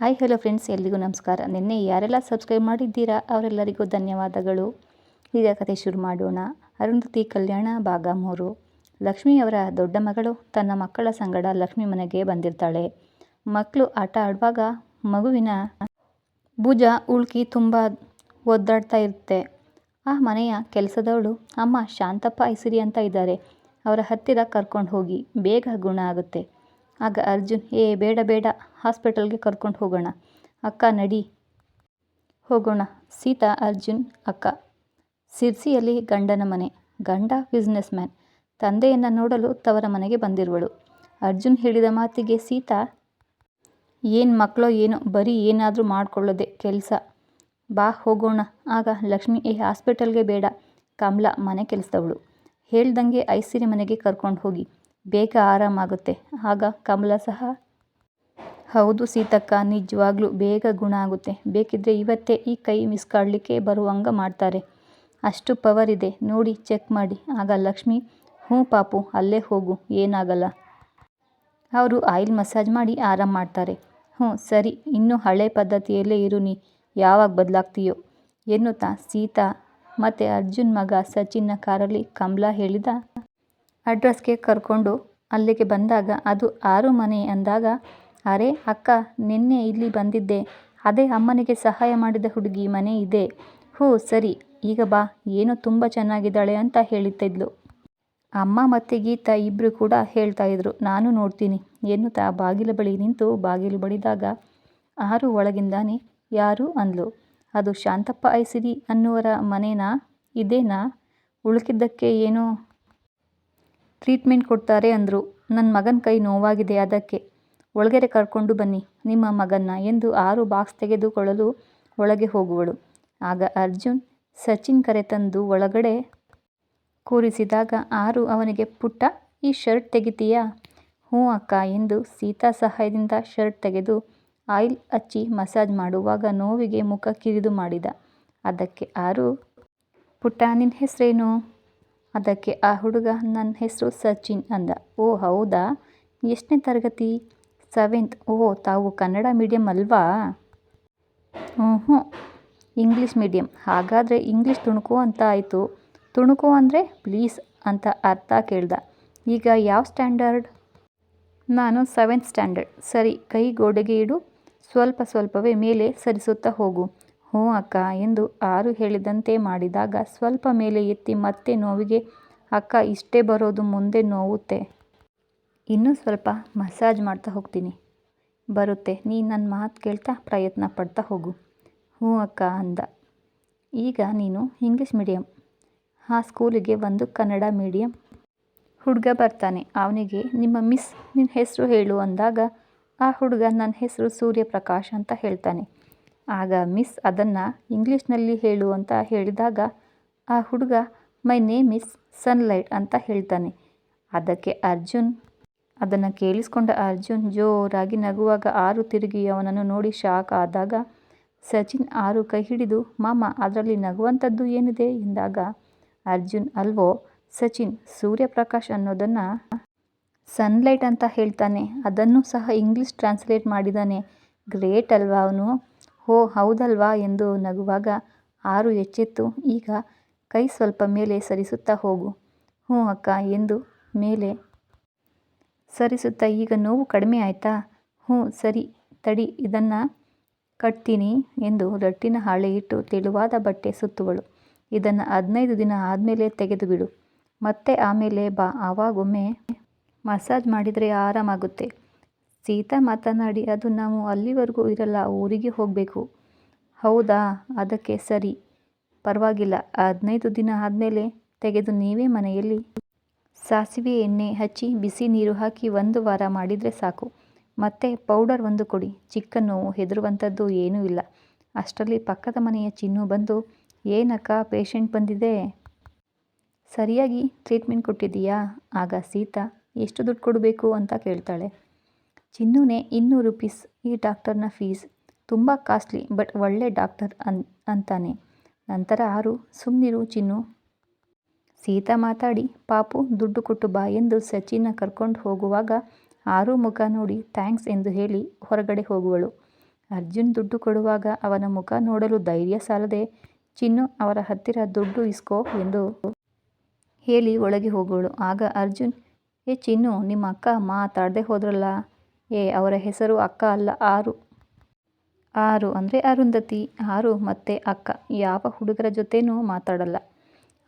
Hi hello friends ಎಲ್ರಿಗೂ ನಮಸ್ಕಾರ. ನಿನ್ನೆ ಯಾರೆಲ್ಲ ಸಬ್ಸ್ಕ್ರೈಬ್ ಮಾಡಿದ್ದೀರಾ, ಅವರೆಲ್ಲರಿಗೂ ಧನ್ಯವಾದಗಳು. ಈಗ ಕತೆ ಶುರು ಮಾಡೋಣ. ಅರುಂಧತಿ ಕಲ್ಯಾಣ ಭಾಗ ಮೂರು ಲಕ್ಷ್ಮಿಯವರ ದೊಡ್ಡ ಮಗಳು ತನ್ನ ಮಕ್ಕಳ ಸಂಗಡ ಲಕ್ಷ್ಮಿ ಮನೆಗೆ ಬಂದಿರ್ತಾಳೆ. ಮಕ್ಕಳು ಆಟ ಆಡುವಾಗ ಮಗುವಿನ ಭುಜ ಉಳ್ಕಿ ತುಂಬ ಒದ್ದಾಡ್ತಾ ಇರುತ್ತೆ. ಆ ಮನೆಯ ಕೆಲಸದವಳು, ಅಮ್ಮ, ಶಾಂತಪ್ಪ, ಐಸಿರಿ ಅಂತ ಇದ್ದಾರೆ. ಅವರ ಹತ್ತಿರ ಕರ್ಕೊಂಡು ಹೋಗಿ, ಬೇಗ ಗುಣ ಆಗುತ್ತೆ. ಆಗ ಅರ್ಜುನ್, ಏ, ಬೇಡ ಬೇಡ, ಹಾಸ್ಪಿಟಲ್ಗೆ ಕರ್ಕೊಂಡು ಹೋಗೋಣ. ಅಕ್ಕ, ನಡಿ. ಹೋಗೋಣ. ಸೀತಾ, ಅರ್ಜುನ್, ಅಕ್ಕ. ಸಿರ್ಸಿಯಲ್ಲಿ ಗಂಡನ ಮನೆ. ಗಂಡ ಬಿಸ್ನೆಸ್ ಮ್ಯಾನ್ ತಂದೆಯನ್ನು ನೋಡಲು ತವರ ಮನೆಗೆ ಬಂದಿರುವಳು. ಅರ್ಜುನ್ ಹೇಳಿದ ಮಾತಿಗೆ ಸೀತಾ, ಏನು ಮಕ್ಕಳೋ ಏನೋ, ಬರೀ ಏನಾದರೂ ಮಾಡ್ಕೊಳ್ಳೋದೆ ಕೆಲಸ. ಬಾ, ಹೋಗೋಣ. ಆಗ ಲಕ್ಷ್ಮಿ, ಏ, ಹಾಸ್ಪಿಟಲ್ಗೆ ಬೇಡ. ಕಮಲಾ ಮನೆ ಕೆಲಸದವಳು. ಹೇಳ್ದಂಗೆ ಐಸಿರಿ ಮನೆಗೆ ಕರ್ಕೊಂಡು ಹೋಗಿ. ಬೇಗ ಆರಾಮಾಗುತ್ತೆ. ಆಗ ಕಮಲ ಸಹ, ಹೌದು ಸೀತಕ್ಕ, ನಿಜವಾಗ್ಲೂ ಬೇಗ ಗುಣ ಆಗುತ್ತೆ. ಬೇಕಿದ್ರೆ ಇವತ್ತೇ ಈ ಕೈ ಮಿಸ್ಕಾಡ್ಲಿಕ್ಕೆ ಬರುವಂಗ ಮಾಡ್ತಾರೆ. ಅಷ್ಟು ಪವರ್ ಇದೆ. ನೋಡಿ, ಚೆಕ್ ಮಾಡಿ. ಆಗ ಲಕ್ಷ್ಮಿ, ಹ್ಞೂ ಪಾಪು, ಅಲ್ಲೇ ಹೋಗು. ಏನಾಗಲ್ಲ. ಅವರು ಆಯಿಲ್ ಮಸಾಜ್ ಮಾಡಿ ಆರಾಮ್ ಮಾಡ್ತಾರೆ. ಹ್ಞೂ, ಸರಿ. ಇನ್ನೂ ಹಳೆ ಪದ್ಧತಿಯಲ್ಲೇ ಇರು ನೀ. ಯಾವಾಗ ಬದಲಾಗ್ತೀಯೋ? ಎನ್ನುತ್ತಾ ಸೀತಾ ಮತ್ತು ಅರ್ಜುನ್ ಮಗ ಸಚಿನ್ನ ಕಾರಲ್ಲಿ ಕಮಲಾ ಹೇಳಿದ ಅಡ್ರೆಸ್ಗೆ ಕರ್ಕೊಂಡು ಅಲ್ಲಿಗೆ ಬಂದಾಗ ಅದು ಆರು ಮನೆ ಅಂದಾಗ, ಅರೆ ಅಕ್ಕ, ನಿನ್ನೆ ಇಲ್ಲಿ ಬಂದಿದ್ದೆ. ಅದೇ ಅಮ್ಮನಿಗೆ ಸಹಾಯ ಮಾಡಿದ ಹುಡುಗಿ ಮನೆ ಇದೆ. ಹೂ, ಸರಿ, ಈಗ ಬಾ. ಏನೋ ತುಂಬ ಚೆನ್ನಾಗಿದ್ದಾಳೆ ಅಂತ ಹೇಳಿತ್ತಿದ್ಲು. ಅಮ್ಮ ಮತ್ತು ಗೀತಾ ಇಬ್ಬರು ಕೂಡ ಹೇಳ್ತಾ ಇದ್ರು, ನಾನು ನೋಡ್ತೀನಿ. ಎನ್ನುತ್ತಾ ಬಾಗಿಲ ಬಳಿ ನಿಂತು ಬಾಗಿಲು ಬಡಿದಾಗ ಆರು ಒಳಗಿಂದಾನೆ ಯಾರು ಅಂದ್ಲು. ಅದು ಶಾಂತಪ್ಪ ಐಸಿರಿ ಅನ್ನುವರ ಮನೆನಾ? ಇದೇನಾ? ಉಳುಕಿದ್ದಕ್ಕೆ ಏನೋ ಟ್ರೀಟ್ಮೆಂಟ್ ಕೊಡ್ತಾರೆ ಅಂದರು. ನನ್ನ ಮಗನ ಕೈ ನೋವಾಗಿದೆ ಅದಕ್ಕೆ. ಒಳಗೆರೆ ಕರ್ಕೊಂಡು ಬನ್ನಿ, ನಿಮ್ಮ ಮಗನ್ನ ಎಂದು ಆರು ಬಾಕ್ಸ್ ತೆಗೆದುಕೊಳ್ಳಲು ಒಳಗೆ ಹೋಗುವಳು. ಆಗ ಅರ್ಜುನ್ ಸಚಿನ್ ಕರೆ ತಂದು ಒಳಗಡೆ ಕೂರಿಸಿದಾಗ ಆರು ಅವನಿಗೆ, ಪುಟ್ಟ, ಈ ಶರ್ಟ್ ತೆಗಿತೀಯಾ? ಹ್ಞೂ ಅಕ್ಕ ಎಂದು ಸೀತಾ ಸಹಾಯದಿಂದ ಶರ್ಟ್ ತೆಗೆದು ಆಯಿಲ್ ಹಚ್ಚಿ ಮಸಾಜ್ ಮಾಡುವಾಗ ನೋವಿಗೆ ಮುಖ ಕಿರಿದು ಮಾಡಿದ. ಅದಕ್ಕೆ ಆರು, ಪುಟ್ಟ ನಿನ್ನ ಹೆಸರೇನು? ಅದಕ್ಕೆ ಆ ಹುಡುಗ ನನ್ನ ಹೆಸರು ಸಚಿನ್ ಅಂದ. ಓ, ಹೌದಾ? ಎಷ್ಟನೇ ತರಗತಿ? ಸೆವೆಂತ್ ಓ, ತಾವು ಕನ್ನಡ ಮೀಡಿಯಂ ಅಲ್ವಾ? ಹ್ಞೂ ಹ್ಞೂ ಇಂಗ್ಲೀಷ್ ಮೀಡಿಯಂ ಹಾಗಾದರೆ ಇಂಗ್ಲೀಷ್ ತುಣುಕು ಅಂತ ಆಯಿತು. ತುಣುಕು ಅಂದರೆ ಪ್ಲೀಸ್ ಅಂತ ಅರ್ಥ ಕೇಳ್ದ. ಈಗ ಯಾವ ಸ್ಟ್ಯಾಂಡರ್ಡ್ ನಾನು ಸೆವೆಂತ್ ಸ್ಟ್ಯಾಂಡರ್ಡ್ ಸರಿ, ಕೈ ಗೋಡೆಗೆ ಇಡು. ಸ್ವಲ್ಪ ಸ್ವಲ್ಪವೇ ಮೇಲೆ ಸರಿಸುತ್ತಾ ಹೋಗು. ಹ್ಞೂ ಅಕ್ಕ, ಎಂದು ಆರು ಹೇಳಿದಂತೆ ಮಾಡಿದಾಗ ಸ್ವಲ್ಪ ಮೇಲೆ ಎತ್ತಿ ಮತ್ತೆ ನೋವಿಗೆ, ಅಕ್ಕ, ಇಷ್ಟೇ ಬರೋದು ಮುಂದೆ ನೋವುತ್ತೆ. ಇನ್ನೂ ಸ್ವಲ್ಪ ಮಸಾಜ್ ಮಾಡ್ತಾ ಹೋಗ್ತೀನಿ. ಬರುತ್ತೆ, ನೀ ನನ್ನ ಮಾತು ಕೇಳ್ತಾ ಪ್ರಯತ್ನ ಪಡ್ತಾ ಹೋಗು. ಹ್ಞೂ ಅಕ್ಕ ಅಂದ. ಈಗ ನೀನು ಇಂಗ್ಲೀಷ್ ಮೀಡಿಯಂ. ಆ ಸ್ಕೂಲಿಗೆ ಒಂದು ಕನ್ನಡ ಮೀಡಿಯಂ. ಹುಡುಗ ಬರ್ತಾನೆ, ಅವನಿಗೆ ನಿಮ್ಮ ಮಿಸ್ ನಿನ್ನ ಹೆಸರು ಹೇಳು ಅಂದಾಗ ಆ ಹುಡುಗ ನನ್ನ ಹೆಸರು ಸೂರ್ಯಪ್ರಕಾಶ್ ಅಂತ ಹೇಳ್ತಾನೆ. ಆಗ ಮಿಸ್ ಅದನ್ನು ಇಂಗ್ಲೀಷ್ನಲ್ಲಿ ಹೇಳು ಅಂತ ಹೇಳಿದಾಗ ಆ ಹುಡುಗ ಮೈ ನೇಮ್ ಇಸ್ ಸನ್ಲೈಟ್ ಅಂತ ಹೇಳ್ತಾನೆ. ಅದಕ್ಕೆ ಅರ್ಜುನ್, ಅದನ್ನು ಕೇಳಿಸ್ಕೊಂಡ ಅರ್ಜುನ್ ಜೋರಾಗಿ ನಗುವಾಗ ಆರು ತಿರುಗಿ ಅವನನ್ನು ನೋಡಿ ಶಾಕ್ ಆದಾಗ, ಸಚಿನ್ ಆರು ಕೈ ಹಿಡಿದು, ಮಾಮ, ಅದರಲ್ಲಿ ನಗುವಂಥದ್ದು ಏನಿದೆ? ಎಂದಾಗ ಅರ್ಜುನ್, ಅಲ್ವೋ, ಸಚಿನ್, ಸೂರ್ಯಪ್ರಕಾಶ್ ಅನ್ನೋದನ್ನು ಸನ್ಲೈಟ್ ಅಂತ ಹೇಳ್ತಾನೆ. ಅದನ್ನು ಸಹ ಇಂಗ್ಲೀಷ್ ಟ್ರಾನ್ಸ್ಲೇಟ್ ಮಾಡಿದ್ದಾನೆ ಗ್ರೇಟ್ ಅಲ್ವಾ ಅವನು? ಹೋ, ಹೌದಲ್ವಾ? ಎಂದು ನಗುವಾಗ ಆರು ಎಚ್ಚೆತ್ತು. ಈಗ ಕೈ ಸ್ವಲ್ಪ ಮೇಲೆ ಸರಿಸುತ್ತಾ ಹೋಗು. ಹ್ಞೂ ಅಕ್ಕ, ಎಂದು ಮೇಲೆ ಸರಿಸುತ್ತಾ ಈಗ ನೋವು ಕಡಿಮೆ ಆಯಿತಾ? ಹ್ಞೂ, ಸರಿ, ತಡಿ, ಇದನ್ನು ಕಟ್ತೀನಿ, ಎಂದು ರಟ್ಟಿನ ಹಾಳೆ ಇಟ್ಟು ತೆಳುವಾದ ಬಟ್ಟೆ ಸುತ್ತುವಳು. ಇದನ್ನು ಹದಿನೈದು ದಿನ ಆದಮೇಲೆ ತೆಗೆದು ಬಿಡು ಮತ್ತೆ ಆಮೇಲೆ ಬಾ, ಆವಾಗೊಮ್ಮೆ ಮಸಾಜ್ ಮಾಡಿದರೆ ಆರಾಮಾಗುತ್ತೆ. ಸೀತಾ ಮಾತನಾಡಿ, ಅದು ನಾವು ಅಲ್ಲಿವರೆಗೂ ಇರಲ್ಲ ಊರಿಗೆ ಹೋಗಬೇಕು. ಹೌದಾ? ಅದಕ್ಕೆ ಸರಿ. ಪರವಾಗಿಲ್ಲ. ಹದಿನೈದು ದಿನ ಆದಮೇಲೆ ತೆಗೆದು ನೀವೇ ಮನೆಯಲ್ಲಿ ಸಾಸಿವೆ ಎಣ್ಣೆ ಹಚ್ಚಿ ಬಿಸಿ ನೀರು ಹಾಕಿ ಒಂದು ವಾರ ಮಾಡಿದರೆ ಸಾಕು. ಮತ್ತೆ ಪೌಡರ್ ಒಂದು ಕೊಡಿ. ಚಿಕ್ಕ ನೋವು ಹೆದರುವಂಥದ್ದು ಏನೂ ಇಲ್ಲ. ಅಷ್ಟರಲ್ಲಿ ಪಕ್ಕದ ಮನೆಯ ಚಿನ್ನು ಬಂದು, ಏನಕ್ಕ, ಪೇಷಂಟ್ ಬಂದಿದೆ? ಸರಿಯಾಗಿ ಟ್ರೀಟ್ಮೆಂಟ್ ಕೊಟ್ಟಿದ್ದೀಯಾ? ಆಗ ಸೀತಾ, ಎಷ್ಟು ದುಡ್ಡು ಕೊಡಬೇಕು? ಅಂತ ಕೇಳ್ತಾಳೆ. ಚಿನ್ನುನೇ ಇನ್ನೂರು ರುಪೀಸ್ ಈ ಡಾಕ್ಟರ್ನ ಫೀಸ್. ತುಂಬ ಕಾಸ್ಟ್ಲಿ, ಬಟ್ ಒಳ್ಳೆ ಡಾಕ್ಟರ್ ಅನ್, ಅಂತಾನೆ. ನಂತರ ಆರು ಸುಮ್ಮನಿರು ಚಿನ್ನು. ಸೀತಾ ಮಾತಾಡಿ, ಪಾಪು, ದುಡ್ಡು ಕೊಟ್ಟು ಬಾ ಎಂದು ಸಚಿನ್ನ ಕರ್ಕೊಂಡು ಹೋಗುವಾಗ ಆರು ಮುಖ ನೋಡಿ, ಥ್ಯಾಂಕ್ಸ್ ಎಂದು ಹೇಳಿ ಹೊರಗಡೆ ಹೋಗುವಳು. ಅರ್ಜುನ್ ದುಡ್ಡು ಕೊಡುವಾಗ ಅವನ ಮುಖ ನೋಡಲು ಧೈರ್ಯ ಸಾಲದೆ, ಚಿನ್ನು, ಅವರ ಹತ್ತಿರ ದುಡ್ಡು ಇಸ್ಕೋ ಎಂದು ಹೇಳಿ ಒಳಗೆ ಹೋಗುವಳು. ಆಗ ಅರ್ಜುನ್, ಏ ಚಿನ್ನು, ನಿಮ್ಮ ಅಕ್ಕ ಮಾತಾಡದೆ ಹೋದ್ರಲ್ಲ. ಏ, ಅವರ ಹೆಸರು ಅಕ್ಕ ಅಲ್ಲ, ಆರು. ಆರು ಅಂದರೆ ಅರುಂಧತಿ, ಆರು ಮತ್ತೆ ಅಕ್ಕ. ಯಾವ ಹುಡುಗರ ಜೊತೆನೂ ಮಾತಾಡಲ್ಲ.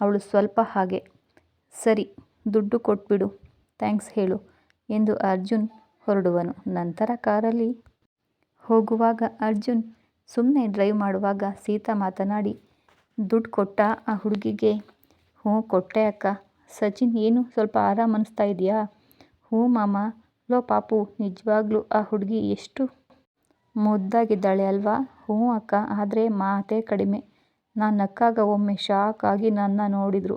ಅವಳು ಸ್ವಲ್ಪ ಹಾಗೆ. ಸರಿ, ದುಡ್ಡು ಕೊಟ್ಬಿಡು. ಥ್ಯಾಂಕ್ಸ್ ಹೇಳು ಎಂದು ಅರ್ಜುನ್ ಹೊರಡುವನು. ನಂತರ ಕಾರಲ್ಲಿ ಹೋಗುವಾಗ ಅರ್ಜುನ್ ಸುಮ್ಮನೆ ಡ್ರೈವ್ ಮಾಡುವಾಗ ಸೀತಾ ಮಾತನಾಡಿ, ದುಡ್ಡು ಕೊಟ್ಟ ಆ ಹುಡುಗಿಗೆ? ಹ್ಞೂ, ಕೊಟ್ಟೆ ಅಕ್ಕ. ಸಚಿನ್, ಏನು ಸ್ವಲ್ಪ ಆರಾಮ ಅನ್ನಿಸ್ತಾ ಇದೆಯಾ? ಹ್ಞೂ ಮಾಮ ಲೋ ಪಾಪು, ನಿಜವಾಗ್ಲೂ ಆ ಹುಡುಗಿ ಎಷ್ಟು ಮುದ್ದಾಗಿದ್ದಾಳೆ ಅಲ್ವಾ? ಹ್ಞೂ ಅಕ್ಕ, ಆದರೆ ಮಾತೇ ಕಡಿಮೆ. ನಾನು ನಕ್ಕಾಗ ಒಮ್ಮೆ ಶಾಕ್ ಆಗಿ ನನ್ನ ನೋಡಿದ್ರು.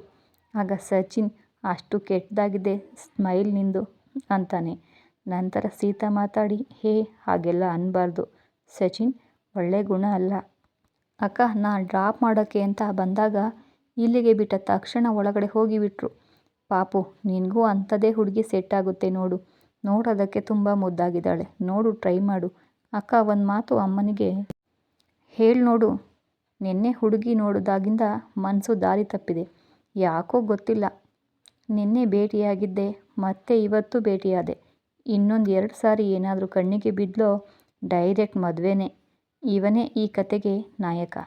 ಆಗ ಸಚಿನ್, ಅಷ್ಟು ಕೆಟ್ಟದಾಗಿದೆ ಸ್ಮೈಲ್ ನಿಂದು ಅಂತಾನೆ. ನಂತರ ಸೀತಾ ಮಾತಾಡಿ, ಹೇ, ಹಾಗೆಲ್ಲ ಅನ್ನಬಾರ್ದು ಸಚಿನ್, ಒಳ್ಳೆ ಗುಣ ಅಲ್ಲ. ಅಕ್ಕ ನಾ ಡ್ರಾಪ್ ಮಾಡೋಕ್ಕೆ ಅಂತ ಬಂದಾಗ ಇಲ್ಲಿಗೆ ಬಿಟ್ಟ ತಕ್ಷಣ ಒಳಗಡೆ ಹೋಗಿಬಿಟ್ರು. ಪಾಪು, ನಿನಗೂ ಅಂಥದೇ ಹುಡುಗಿ ಸೆಟ್ ಆಗುತ್ತೆ ನೋಡು. ನೋಡೋದಕ್ಕೆ ತುಂಬ ಮುದ್ದಾಗಿದ್ದಾಳೆ. ನೋಡು ಟ್ರೈ ಮಾಡು. ಅಕ್ಕ, ಒಂದು ಮಾತು ಅಮ್ಮನಿಗೆ ಹೇಳಿ ನೋಡು. ನಿನ್ನೆ ಹುಡುಗಿ ನೋಡೋದಾಗಿಂದ ಮನಸ್ಸು ದಾರಿ ತಪ್ಪಿದೆ. ಯಾಕೋ ಗೊತ್ತಿಲ್ಲ. ನಿನ್ನೆ ಭೇಟಿಯಾಗಿದ್ದೆ, ಮತ್ತೆ ಇವತ್ತು ಭೇಟಿಯಾದೆ. ಇನ್ನೊಂದು ಎರಡು ಸಾರಿ ಏನಾದರೂ ಕಣ್ಣಿಗೆ ಬಿದ್ದಲೋ ಡೈರೆಕ್ಟ್ ಮದುವೆನೇ. ಇವನೇ ಈ ಕತೆಗೆ ನಾಯಕ.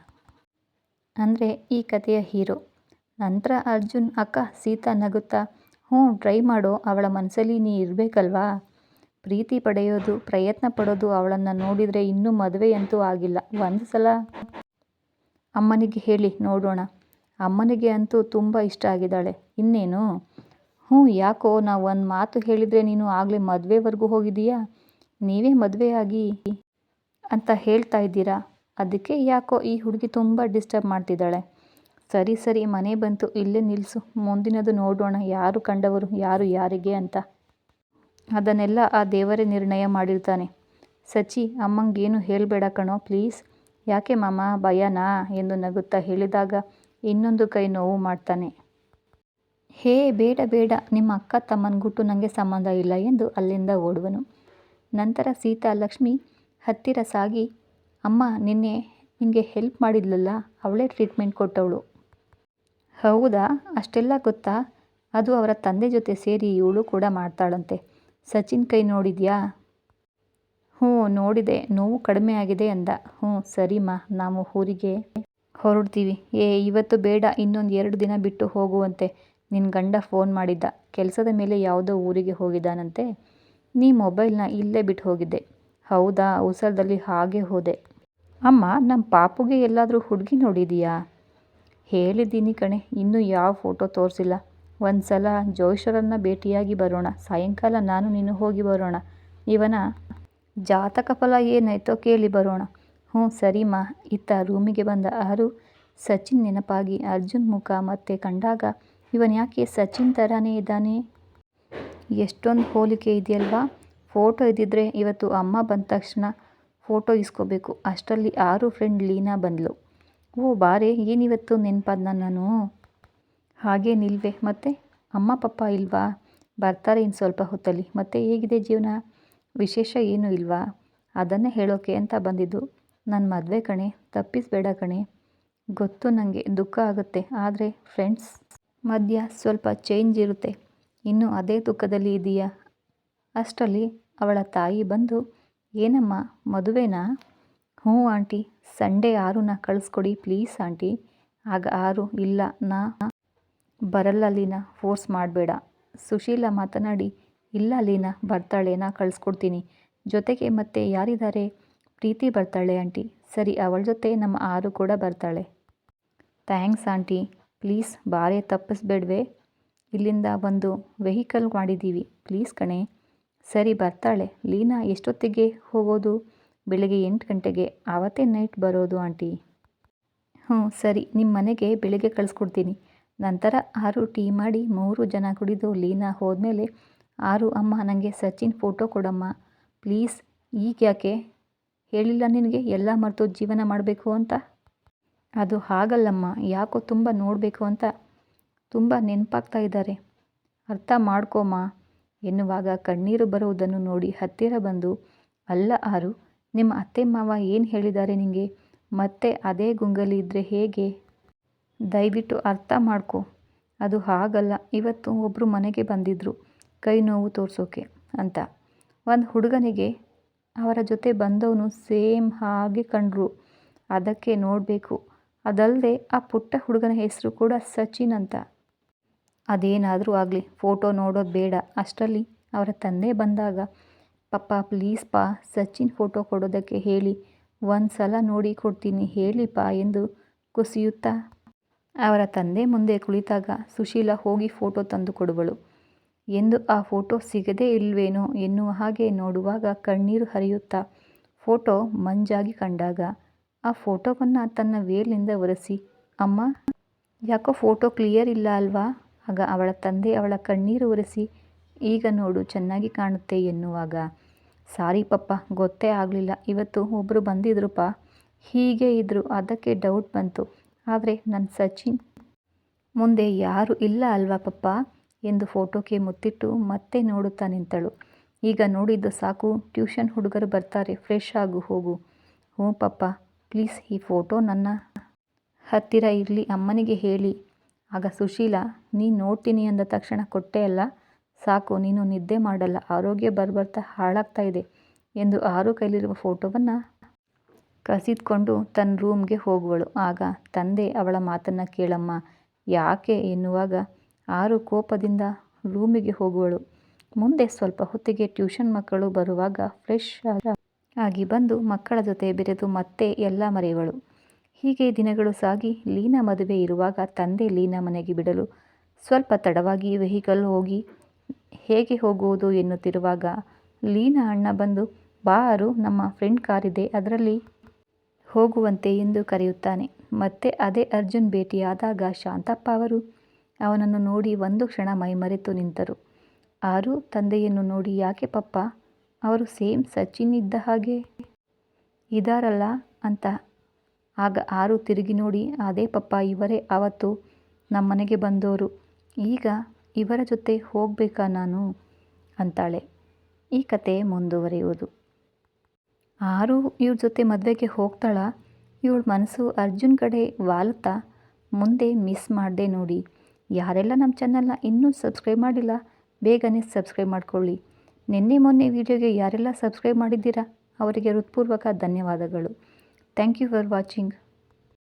ಅಂದರೆ ಈ ಕತೆಯ ಹೀರೋ. ನಂತರ ಅರ್ಜುನ್, ಅಕ್ಕ, ಸೀತಾ ನಗುತ್ತಾ ಹ್ಞೂ, ಟ್ರೈ ಮಾಡೋ. ಅವಳ ಮನಸ್ಸಲ್ಲಿ ನೀ ಇರಬೇಕಲ್ವಾ? ಪ್ರೀತಿ ಪಡೆಯೋದು, ಪ್ರಯತ್ನ ಪಡೋದು ಅವಳನ್ನು ನೋಡಿದರೆ ಇನ್ನೂ ಮದುವೆಯಂತೂ ಆಗಿಲ್ಲ. ಒಂದು ಸಲ ಅಮ್ಮನಿಗೆ ಹೇಳಿ, ನೋಡೋಣ. ಅಮ್ಮನಿಗೆ ಅಂತೂ ತುಂಬ ಇಷ್ಟ ಆಗಿದ್ದಾಳೆ. ಇನ್ನೇನು? ಹ್ಞೂ, ಯಾಕೋ ನಾವು ಒಂದು ಮಾತು ಹೇಳಿದರೆ ನೀನು ಆಗಲೇ ಮದುವೆವರೆಗೂ ಹೋಗಿದೀಯಾ ನೀವೇ ಮದುವೆಯಾಗಿ ಅಂತ ಹೇಳ್ತಾ ಇದ್ದೀರಾ? ಅದಕ್ಕೆ ಯಾಕೋ ಈ ಹುಡುಗಿ ತುಂಬ ಡಿಸ್ಟರ್ಬ್ ಮಾಡ್ತಿದ್ದಾಳೆ. ಸರಿ ಸರಿ, ಮನೆ ಬಂತು. ಇಲ್ಲೇ ನಿಲ್ಲಿಸು ಮುಂದಿನದು ನೋಡೋಣ. ಯಾರು ಕಂಡವರು, ಯಾರು ಯಾರಿಗೆ ಅಂತ. ಅದನ್ನೆಲ್ಲ ಆ ದೇವರೇ ನಿರ್ಣಯ ಮಾಡಿರ್ತಾನೆ. ಸಚಿ, ಅಮ್ಮಂಗೇನು ಹೇಳಬೇಡ ಕಣೋ, ಪ್ಲೀಸ್. ಯಾಕೆ ಮಾಮ, ಭಯನಾ? ಎಂದು ನಗುತ್ತಾ ಹೇಳಿದಾಗ ಇನ್ನೊಂದು ಕೈ ನೋವು ಮಾಡ್ತಾನೆ. ಹೇ, ಬೇಡ ಬೇಡ. ನಿಮ್ಮ ಅಕ್ಕ ತಮ್ಮನ ಗುಟ್ಟು ನನಗೆ ಸಂಬಂಧ ಇಲ್ಲ ಎಂದು ಅಲ್ಲಿಂದ ಓಡುವನು. ನಂತರ ಸೀತಾ, ಲಕ್ಷ್ಮಿ ಹತ್ತಿರ ಸಾಗಿ, ಅಮ್ಮ, ನಿನ್ನೆ ನಿಮಗೆ ಹೆಲ್ಪ್ ಮಾಡಿದ್ಲಲ್ಲ, ಅವಳೇ ಟ್ರೀಟ್ಮೆಂಟ್ ಕೊಟ್ಟವಳು. ಹೌದಾ? ಅಷ್ಟೆಲ್ಲ ಗೊತ್ತಾ? ಅದು ಅವರ ತಂದೆ ಜೊತೆ ಸೇರಿ ಇವಳು ಕೂಡ ಮಾಡ್ತಾಳಂತೆ. ಸಚಿನ್ ಕೈ ನೋಡಿದ್ಯಾ? ಹ್ಞೂ, ನೋಡಿದೆ. ನೋವು ಕಡಿಮೆ ಆಗಿದೆ ಅಂದ. ಹ್ಞೂ ಸರಿಮ್ಮ ನಾವು ಊರಿಗೆ ಹೊರಡ್ತೀವಿ. ಏ, ಇವತ್ತು ಬೇಡ. ಇನ್ನೊಂದು ಎರಡು ದಿನ ಬಿಟ್ಟು ಹೋಗುವಂತೆ. ನಿನ್ನ ಗಂಡ ಫೋನ್ ಮಾಡಿದ್ದ. ಕೆಲಸದ ಮೇಲೆ ಯಾವುದೋ ಊರಿಗೆ ಹೋಗಿದ್ದಾನಂತೆ. ನೀ ಮೊಬೈಲ್ನ ಇಲ್ಲೇ ಬಿಟ್ಟು ಹೋಗಿದ್ದೆ. ಹೌದಾ? ಉಸಲದಲ್ಲಿ ಹಾಗೆ ಹೋದೆ. ಅಮ್ಮ ನಮ್ಮ ಪಾಪುಗೆ ಎಲ್ಲಾದರೂ ಹುಡುಗಿ ನೋಡಿದೀಯಾ? ಹೇಳಿದ್ದೀನಿ ಕಣೆ, ಇನ್ನೂ ಯಾವ ಫೋಟೋ ತೋರಿಸಿಲ್ಲ. ಒಂದು ಸಲ ಜೋಯಿಷರನ್ನ ಭೇಟಿಯಾಗಿ ಬರೋಣ. ಸಾಯಂಕಾಲ ನಾನು ನೀನು ಹೋಗಿ ಬರೋಣ. ಇವನ ಜಾತಕ ಫಲ ಏನಾಯ್ತೋ ಕೇಳಿ ಬರೋಣ. ಹ್ಞೂ ಮಾ. ಇತ್ತ ರೂಮಿಗೆ ಬಂದ ಆರು ಸಚಿನ್ ನೆನಪಾಗಿ ಅರ್ಜುನ್ ಮುಖ ಮತ್ತೆ ಕಂಡಾಗ, ಇವನ್ ಯಾಕೆ ಸಚಿನ್ ಥರನೇ ಇದ್ದಾನೆ? ಎಷ್ಟೊಂದು ಹೋಲಿಕೆ ಇದೆಯಲ್ವಾ? ಫೋಟೋ ಇದ್ದಿದ್ರೆ ಇವತ್ತು ಅಮ್ಮ ಬಂದ ತಕ್ಷಣ ಫೋಟೋ ಇಸ್ಕೋಬೇಕು. ಅಷ್ಟರಲ್ಲಿ ಆರು ಫ್ರೆಂಡ್ ಲೀನಾ ಬಂದಳು ಓ, ಬಾರೆ, ಏನಿವತ್ತು ನೆನಪಾದ್ನ ನಾನು? ಹಾಗೆ ನಿಲ್ವೆ, ಮತ್ತೆ? ಅಮ್ಮ ಪಪ್ಪ ಇಲ್ವಾ? ಬರ್ತಾರೆ ಇನ್ನು ಸ್ವಲ್ಪ ಹೊತ್ತಲ್ಲಿ, ಮತ್ತೆ ಹೇಗಿದೆ ಜೀವನ? ವಿಶೇಷ ಏನೂ ಇಲ್ವಾ? ಅದನ್ನೇ ಹೇಳೋಕೆ ಅಂತ ಬಂದಿದ್ದು. ನನ್ನ ಮದುವೆ ಕಣೆ, ತಪ್ಪಿಸ್ಬೇಡ ಕಣೆ. ಗೊತ್ತು ನನಗೆ ದುಃಖ ಆಗುತ್ತೆ, ಆದರೆ ಫ್ರೆಂಡ್ಸ್ ಮಧ್ಯ ಸ್ವಲ್ಪ ಚೇಂಜ್ ಇರುತ್ತೆ. ಇನ್ನು ಅದೇ ದುಃಖದಲ್ಲಿ ಇದೆಯಾ? ಅಷ್ಟರಲ್ಲಿ ಅವಳ ತಾಯಿ ಬಂದು, ಏನಮ್ಮ, ಮದುವೆನಾ? ಹ್ಞೂ ಆಂಟಿ, ಸಂಡೇ ಆರುನ ಕಳಿಸ್ಕೊಡಿ ಪ್ಲೀಸ್ ಆಂಟಿ. ಆಗ ಆರು ಇಲ್ಲ, ನಾ ಬರಲ್ಲ ಲೀನಾ, ಫೋರ್ಸ್ ಮಾಡಬೇಡ. ಸುಶೀಲ ಮಾತನಾಡಿ, ಇಲ್ಲ ಲೀನಾ, ಬರ್ತಾಳೆ, ನಾ ಕಳಿಸ್ಕೊಡ್ತೀನಿ. ಜೊತೆಗೆ ಮತ್ತೆ ಯಾರಿದ್ದಾರೆ? ಪ್ರೀತಿ ಬರ್ತಾಳೆ ಆಂಟಿ. ಸರಿ, ಅವಳ ಜೊತೆ ನಮ್ಮ ಆರು ಕೂಡ ಬರ್ತಾಳೆ. Thanks aunty. ಪ್ಲೀಸ್, ಬಾರೇ ತಪ್ಪಿಸ್ಬೇಡ್ವೆ. ಇಲ್ಲಿಂದ ಒಂದು ವೆಹಿಕಲ್ ಮಾಡಿದ್ದೀವಿ. ಪ್ಲೀಸ್ ಕಣೆ. ಸರಿ, ಬರ್ತಾಳೆ. ಲೀನಾ, ಎಷ್ಟೊತ್ತಿಗೆ ಹೋಗೋದು? ಬೆಳಗ್ಗೆ ಎಂಟು ಗಂಟೆಗೆ, ಆವತ್ತೇ ನೈಟ್ ಬರೋದು ಆಂಟಿ. ಹ್ಞೂ ಸರಿ ನಿಮ್ಮ ಮನೆಗೆ ಬೆಳಿಗ್ಗೆ ಕಳಿಸ್ಕೊಡ್ತೀನಿ. ನಂತರ ಆರು ಟೀ ಮಾಡಿ ಮೂರು ಜನ ಕುಡಿದು ಲೀನಾ ಹೋದ್ಮೇಲೆ ಆರು ಅಮ್ಮ ನನಗೆ ಸಚಿನ್ ಫೋಟೋ ಕೊಡಮ್ಮ. ಪ್ಲೀಸ್, ಈಗ ಯಾಕೆ? ಹೇಳಿಲ್ಲ ನಿನಗೆ ಎಲ್ಲ ಮರೆತು ಜೀವನ ಮಾಡಬೇಕು ಅಂತ? ಅದು ಹಾಗಲ್ಲಮ್ಮ, ಯಾಕೋ ತುಂಬ ನೋಡಬೇಕು ಅಂತ ತುಂಬ ನೆನಪಾಗ್ತಾ ಇದ್ದಾರೆ. ಅರ್ಥ ಮಾಡ್ಕೊಮ್ಮ ಎನ್ನುವಾಗ ಕಣ್ಣೀರು ಬರುವುದನ್ನು ನೋಡಿ ಹತ್ತಿರ ಬಂದು, ಅಲ್ಲ ಆರು ನಿಮ್ಮ ಅತ್ತೆ ಮಾವ ಏನು ಹೇಳಿದ್ದಾರೆ ನಿಮಗೆ ಮತ್ತೆ ಅದೇ ಗುಂಗಲಿ ಇದ್ದರೆ ಹೇಗೆ? ದಯವಿಟ್ಟು ಅರ್ಥ ಮಾಡ್ಕೊ. ಅದು ಹಾಗಲ್ಲ, ಇವತ್ತು ಒಬ್ಬರು ಮನೆಗೆ ಬಂದಿದ್ದರು ಕೈ ನೋವು ತೋರಿಸೋಕೆ ಅಂತ. ಒಂದು ಹುಡುಗನಿಗೆ ಅವರ ಜೊತೆ ಬಂದವನು ಸೇಮ್ ಹಾಗೆ ಕಂಡ್ರು. ಅದಕ್ಕೆ ನೋಡಬೇಕು. ಅದಲ್ಲದೆ ಆ ಪುಟ್ಟ ಹುಡುಗನ ಹೆಸರು ಕೂಡ ಸಚಿನ್ ಅಂತ. ಅದೇನಾದರೂ ಆಗಲಿ, ಫೋಟೋ ನೋಡೋದು ಬೇಡ. ಅಷ್ಟರಲ್ಲಿ ಅವರ ತಂದೆ ಬಂದಾಗ ಪಪ್ಪ ಪ್ಲೀಸ್ ಪಾ, ಸಚಿನ್ ಫೋಟೋ ಕೊಡೋದಕ್ಕೆ ಹೇಳಿ. ಒಂದು ಸಲ ನೋಡಿ ಕೊಡ್ತೀನಿ ಹೇಳಿಪ್ಪ ಎಂದು ಕುಸಿಯುತ್ತಾ. ಅವರ ತಂದೆ ಮುಂದೆ ಕುಳಿತಾಗ ಸುಶೀಲ ಹೋಗಿ ಫೋಟೋ ತಂದು ಕೊಡುವಳು. ಎಂದು ಆ ಫೋಟೋ ಸಿಗದೇ ಇಲ್ವೇನೋ ಎನ್ನುವ ಹಾಗೆ ನೋಡುವಾಗ ಕಣ್ಣೀರು ಹರಿಯುತ್ತಾ ಫೋಟೋ ಮಂಜಾಗಿ ಕಂಡಾಗ ಆ ಫೋಟೋವನ್ನು ತನ್ನ ವೇಲ್ನಿಂದ ಒರೆಸಿ, ಅಮ್ಮ, ಯಾಕೋ ಫೋಟೋ ಕ್ಲಿಯರ್ ಇಲ್ಲ ಅಲ್ವಾ? ಆಗ ಅವಳ ತಂದೆ ಅವಳ ಕಣ್ಣೀರು ಒರೆಸಿ ಈಗ ನೋಡು, ಚೆನ್ನಾಗಿ ಕಾಣುತ್ತೆ ಎನ್ನುವಾಗ. ಸಾರಿ ಪಪ್ಪ, ಗೊತ್ತೇ ಆಗಲಿಲ್ಲ. ಇವತ್ತು ಒಬ್ಬರು ಬಂದಿದ್ರುಪ್ಪ ಹೀಗೆ ಇದ್ದರು ಅದಕ್ಕೆ ಡೌಟ್ ಬಂತು. ಆದರೆ ನನ್ನ ಸಚಿನ್ ಮುಂದೆ ಯಾರು ಇಲ್ಲ ಅಲ್ವಾ ಪಪ್ಪ? ಎಂದು ಫೋಟೋಕ್ಕೆ ಮುತ್ತಿಟ್ಟು ಮತ್ತೆ ನೋಡುತ್ತಾ ನಿಂತಳು. ಈಗ ನೋಡಿದ್ದು ಸಾಕು, ಟ್ಯೂಷನ್ ಹುಡುಗರು ಬರ್ತಾರೆ ಫ್ರೆಶ್ ಆಗು ಹೋಗು. ಹ್ಞೂ ಪಪ್ಪ ಪ್ಲೀಸ್ ಈ ಫೋಟೋ ನನ್ನ ಹತ್ತಿರ ಇರಲಿ, ಅಮ್ಮನಿಗೆ ಹೇಳಿ. ಆಗ ಸುಶೀಲ, ನೀನು ನೋಡ್ತೀನಿ ಅಂದ ತಕ್ಷಣ ಕೊಟ್ಟೆ ಅಲ್ಲ? ಸಾಕು, ನೀನು ನಿದ್ದೆ ಮಾಡಲ್ಲ, ಆರೋಗ್ಯ ಬರ್ಬರ್ತಾ ಹಾಳಾಗ್ತಾ ಇದೆ ಎಂದು ಆರು ಕೈಲಿರುವ ಫೋಟೋವನ್ನು ಕಸಿದುಕೊಂಡು ತನ್ನ ರೂಮ್ಗೆ ಹೋಗುವಳು. ಆಗ ತಂದೆ ಅವಳ ಮಾತನ್ನು ಕೇಳಮ್ಮ, ಯಾಕೆ? ಎನ್ನುವಾಗ ಆರು ಕೋಪದಿಂದ ರೂಮಿಗೆ ಹೋಗುವಳು. ಮುಂದೆ ಸ್ವಲ್ಪ ಹೊತ್ತಿಗೆ ಟ್ಯೂಷನ್ ಮಕ್ಕಳು ಬರುವಾಗ ಫ್ರೆಶ್ ಆಗಿ ಬಂದು ಮಕ್ಕಳ ಜೊತೆ ಬೆರೆದು ಮತ್ತೆ ಎಲ್ಲ ಮರೆಯುವಳು. ಹೀಗೆ ದಿನಗಳು ಸಾಗಿ ಲೀನಾ ಮದುವೆ ಇರುವಾಗ ತಂದೆ ಲೀನಾ ಮನೆಗೆ ಬಿಡಲು ಸ್ವಲ್ಪ ತಡವಾಗಿ ವೆಹಿಕಲ್ ಹೋಗಿ ಹೇಗೆ ಹೋಗುವುದು ಎನ್ನುತ್ತಿರುವಾಗ ಲೀನಾ ಅಣ್ಣ ಬಂದು, ಬಾರು, ನಮ್ಮ ಫ್ರೆಂಡ್ ಕಾರಿದೆ, ಅದರಲ್ಲಿ ಹೋಗುವಂತೆ ಎಂದು ಕರೆಯುತ್ತಾನೆ. ಮತ್ತೆ ಅದೇ ಅರ್ಜುನ್ ಭೇಟಿಯಾದಾಗ ಶಾಂತಪ್ಪ ಅವರು ಅವನನ್ನು ನೋಡಿ ಒಂದು ಕ್ಷಣ ಮೈಮರೆತು ನಿಂತರು. ಆರು, ತಂದೆಯನ್ನು ನೋಡಿ ಯಾಕೆ ಪಪ್ಪ? ಅವರು ಸೇಮ್ ಸಚಿನ್ ಇದ್ದ ಹಾಗೆ ಇದಾರಲ್ಲ ಅಂತ. ಆಗ ಆರು ತಿರುಗಿ ನೋಡಿ, ಅದೇ ಪಪ್ಪ, ಇವರೇ ಆವತ್ತು ನಮ್ಮನೆಗೆ ಬಂದವರು ಈಗ ಇವರ ಜೊತೆ ಹೋಗಬೇಕಾ ನಾನು? ಅಂತಾಳೆ. ಈ ಕತೆ ಮುಂದುವರಿಯುವುದು. ಆರು ಇವ್ರ ಜೊತೆ ಮದುವೆಗೆ ಹೋಗ್ತಾಳ? ಇವಳ ಮನಸ್ಸು ಅರ್ಜುನ್ ಕಡೆ ವಾಲುತ್ತಾ? ಮುಂದೆ ಮಿಸ್ ಮಾಡಿದೆ ನೋಡಿ. ಯಾರೆಲ್ಲ ನಮ್ಮ ಚಾನಲ್ನ ಇನ್ನೂ ಸಬ್ಸ್ಕ್ರೈಬ್ ಮಾಡಿಲ್ಲ, ಬೇಗನೆ ಸಬ್ಸ್ಕ್ರೈಬ್ ಮಾಡ್ಕೊಳ್ಳಿ. ನಿನ್ನೆ ಮೊನ್ನೆ ವಿಡಿಯೋಗೆ ಯಾರೆಲ್ಲ ಸಬ್ಸ್ಕ್ರೈಬ್ ಮಾಡಿದ್ದೀರಾ? ಅವರಿಗೆ ಹೃತ್ಪೂರ್ವಕ ಧನ್ಯವಾದಗಳು. Thank you for watching